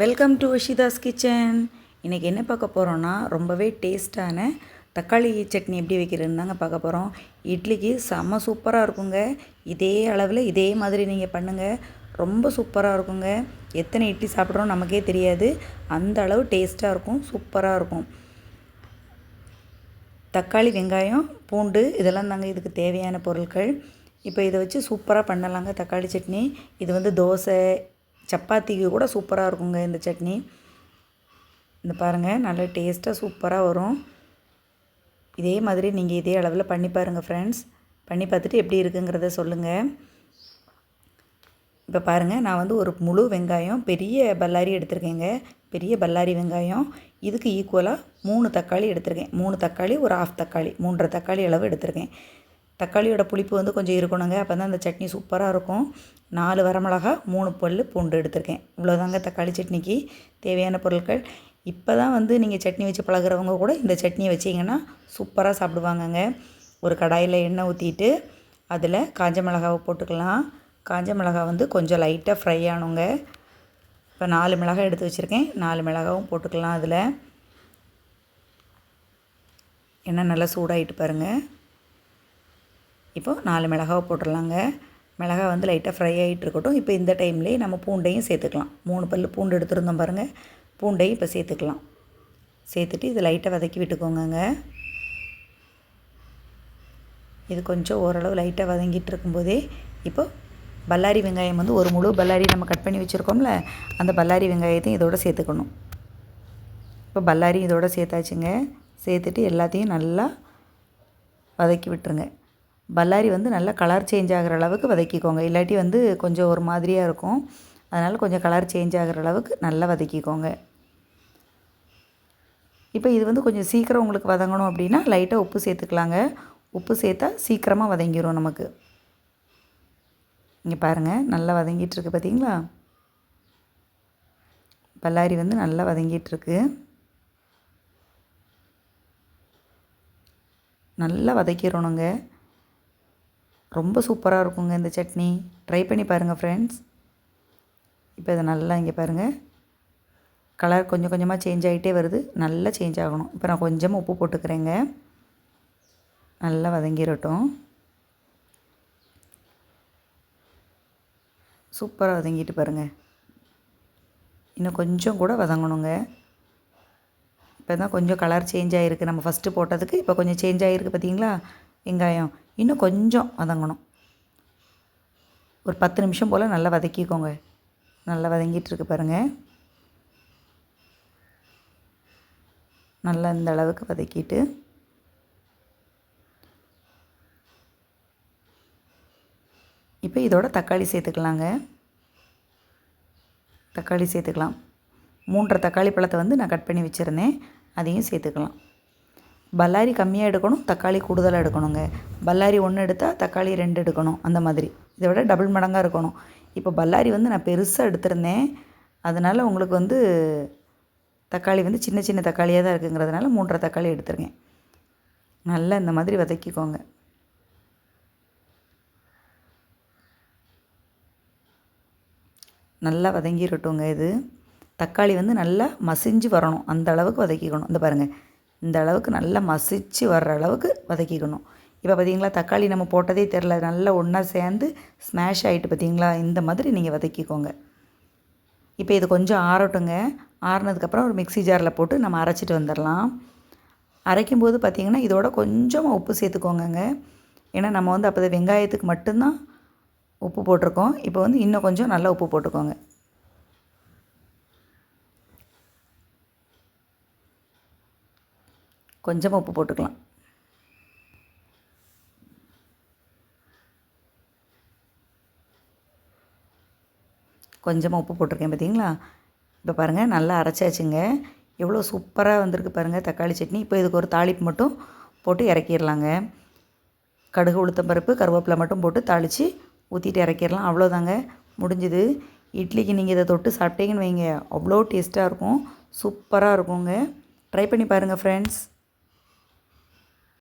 Welcome to வஷிதாஸ் kitchen இன்றைக்கி என்ன பார்க்க போகிறோன்னா ரொம்பவே டேஸ்ட்டான தக்காளி சட்னி எப்படி வைக்கிறதுன்னு தாங்க பார்க்க போகிறோம் இட்லிக்கு செம்ம சூப்பராக இருக்குங்க. இதே அளவில் இதே மாதிரி நீங்கள் பண்ணுங்கள் ரொம்ப சூப்பராக இருக்குங்க. எத்தனை இட்லி சாப்பிட்றோம் நமக்கே தெரியாது. அந்த அளவு டேஸ்ட்டாக இருக்கும் சூப்பராக இருக்கும். தக்காளி வெங்காயம் பூண்டு இதெல்லாம் தாங்க இதுக்கு தேவையான பொருட்கள். இப்போ இதை வச்சு சூப்பராக பண்ணலாங்க தக்காளி சட்னி. இது வந்து தோசை சப்பாத்திக்கு கூட சூப்பராக இருக்குங்க இந்த சட்னி. இந்த பாருங்கள் நல்ல டேஸ்ட்டாக சூப்பராக வரும். இதே மாதிரி நீங்கள் இதே அளவில் பண்ணி பாருங்கள் ஃப்ரெண்ட்ஸ் பண்ணி பார்த்துட்டு எப்படி இருக்குங்கிறத சொல்லுங்கள் இப்போ பாருங்கள் நான் வந்து ஒரு முழு வெங்காயம் பெரிய பல்லாரி எடுத்திருக்கேங்க. பெரிய பல்லாரி வெங்காயம். இதுக்கு ஈக்குவலாக மூணு தக்காளி எடுத்திருக்கேன். மூணு தக்காளி ஒரு ஆஃப் தக்காளி மூன்றரை தக்காளி அளவு எடுத்திருக்கேன். தக்காளியோட புளிப்பு வந்து கொஞ்சம் இருக்கணுங்க. அப்போ தான் அந்த சட்னி சூப்பராக இருக்கும். நாலு வரமிளகா மூணு பல் பூண்டு எடுத்திருக்கேன். இவ்வளோதாங்க தக்காளி சட்னிக்கு தேவையான பொருட்கள். இப்போ தான் வந்து நீங்கள் சட்னி வச்சு பழகுறவங்க கூட இந்த சட்னியை வச்சிங்கன்னா சூப்பராக சாப்பிடுவாங்கங்க. ஒரு கடாயில் எண்ணெய் ஊற்றிட்டு அதில் காஞ்ச மிளகாவை போட்டுக்கலாம். காஞ்ச மிளகா வந்து கொஞ்சம் லைட்டாக ஃப்ரை ஆனுங்க இப்போ நாலு மிளகாய் எடுத்து வச்சுருக்கேன். நாலு மிளகாவும் போட்டுக்கலாம் அதில். எண்ணெய் நல்லா சூடாகிட்டு பாருங்கள் இப்போது நாலு மிளகாவை போட்டுடலாங்க. மிளகா வந்து லைட்டாக ஃப்ரை ஆகிட்டு இருக்கட்டும். இப்போ இந்த டைம்லேயே நம்ம பூண்டையும் சேர்த்துக்கலாம். மூணு பல் பூண்டு எடுத்துருந்தோம் பாருங்கள் பூண்டையும் இப்போ சேர்த்துக்கலாம். சேர்த்துட்டு இது லைட்டாக வதக்கி விட்டுக்கோங்கங்க. இது கொஞ்சம் ஓரளவு லைட்டாக வதங்கிட்டு இருக்கும்போதே இப்போ பல்லாரி வெங்காயம் வந்து ஒரு முழு பல்லாரி நம்ம கட் பண்ணி வச்சுருக்கோம்ல அந்த பல்லாரி வெங்காயத்தையும் இதோட சேர்த்துக்கணும். இப்போ பல்லாரி இதோட சேர்த்தாச்சுங்க. சேர்த்துட்டு எல்லாத்தையும் நல்லா வதக்கி விட்டுருங்க. பல்லாரி வந்து நல்லா கலர் சேஞ்ச் ஆகிற அளவுக்கு வதக்கிக்கோங்க. இல்லாட்டி வந்து கொஞ்சம் ஒரு மாதிரியாக இருக்கும். அதனால் கொஞ்சம் கலர் சேஞ்ச் ஆகிற அளவுக்கு நல்லா வதக்கிக்கோங்க. இப்போ இது வந்து கொஞ்சம் சீக்கிரம் உங்களுக்கு வதங்கணும் அப்படின்னா லைட்டாக உப்பு சேர்த்துக்கலாங்க. உப்பு சேர்த்தா சீக்கிரமாக வதங்கிடும் நமக்கு. இங்கே பாருங்கள் நல்லா வதங்கிட்டுருக்கு பார்த்தீங்களா பல்லாரி வந்து நல்லா வதங்கிட்டுருக்கு நல்லா வதக்கிடணுங்க. ரொம்ப சூப்பராக இருக்குங்க இந்த சட்னி. ட்ரை பண்ணி பாருங்கள் ஃப்ரெண்ட்ஸ் இப்போ இதை நல்லா இங்கே பாருங்கள் கலர் கொஞ்சம் கொஞ்சமாக சேஞ்ச் ஆகிட்டே வருது. நல்லா சேஞ்ச் ஆகணும். இப்போ நான் கொஞ்சமாக உப்பு போட்டுக்கிறேங்க. நல்லா வதங்கிடட்டும் சூப்பராக வதங்கிட்டு பாருங்கள் இன்னும் கொஞ்சம் கூட வதங்கணுங்க. இப்போ தான் கொஞ்சம் கலர் சேஞ்ச் ஆகிருக்கு நம்ம ஃபஸ்ட்டு போட்டதுக்கு இப்போ கொஞ்சம் சேஞ்ச் ஆகிருக்கு பார்த்தீங்களா வெங்காயம். இன்னும் கொஞ்சம் வதங்கணும். ஒரு பத்து நிமிஷம் போல் நல்லா வதக்கிக்கோங்க. நல்லா வதங்கிட்டுருக்கு பாருங்கள் நல்லா இந்த அளவுக்கு வதக்கிட்டு. இப்போ இதோட தக்காளி சேர்த்துக்கலாங்க. தக்காளி சேர்த்துக்கலாம். மூன்றரை தக்காளி பழத்தை வந்து நான் கட் பண்ணி வச்சுருந்தேன். அதையும் சேர்த்துக்கலாம். பல்லாரி கம்மியாக எடுக்கணும் தக்காளி கூடுதலாக எடுக்கணுங்க. பல்லாரி ஒன்று எடுத்தால் தக்காளி ரெண்டு எடுக்கணும் அந்த மாதிரி. இதை விட டபுள் மடங்காக இருக்கணும். இப்போ பல்லாரி வந்து நான் பெருசாக எடுத்திருந்தேன். அதனால் உங்களுக்கு வந்து தக்காளி வந்து சின்ன சின்ன தக்காளியாக தான் இருக்குங்கிறதுனால மூன்றரை தக்காளி எடுத்துருக்கேன். நல்லா இந்த மாதிரி வதக்கிக்கோங்க. நல்லா வதங்கிடட்டுங்க இது. தக்காளி வந்து நல்லா மசிஞ்சு வரணும். அந்த அளவுக்கு வதக்கிக்கணும். இந்த பாருங்கள் இந்த அளவுக்கு நல்லா மசிச்சு வர்ற அளவுக்கு வதக்கிக்கணும். இப்போ பார்த்தீங்களா தக்காளி நம்ம போட்டதே தெரில நல்லா ஒன்றா சேர்ந்து ஸ்மாஷ் ஆகிட்டு பார்த்தீங்களா இந்த மாதிரி நீங்கள் வதக்கிக்கோங்க. இப்போ இது கொஞ்சம் ஆறட்டுங்க. ஆறுனதுக்கப்புறம் ஒரு மிக்சி ஜாரில் போட்டு நம்ம அரைச்சிட்டு வந்துடலாம் அரைக்கும்போது பார்த்திங்கன்னா இதோட கொஞ்சமாக உப்பு சேர்த்துக்கோங்கங்க. ஏன்னா நம்ம வந்து அப்போ வெங்காயத்துக்கு மட்டும்தான் உப்பு போட்டிருக்கோம். இப்போ வந்து இன்னும் கொஞ்சம் நல்லா உப்பு போட்டுக்கோங்க. கொஞ்சமாக உப்பு போட்டுக்கலாம். கொஞ்சமாக உப்பு போட்டிருக்கேன் பார்த்தீங்களா இப்போ பாருங்கள் நல்லா அரைச்சாச்சுங்க. எவ்வளோ சூப்பராக வந்திருக்கு பாருங்கள் தக்காளி சட்னி. இப்போ இதுக்கு ஒரு தாளிப்பு மட்டும் போட்டு இறக்கிடலாங்க. கடுகு உளுத்தம் பருப்பு கருவேப்பிலை மட்டும் போட்டு தாளித்து ஊற்றிட்டு இறக்கிடலாம். அவ்வளோதாங்க முடிஞ்சுது. இட்லிக்கு நீங்கள் இதை தொட்டு சாப்பிட்டீங்கன்னு வைங்க. அவ்வளோ டேஸ்ட்டாக இருக்கும். சூப்பராக இருக்குங்க. ட்ரை பண்ணி பாருங்கள் ஃப்ரெண்ட்ஸ்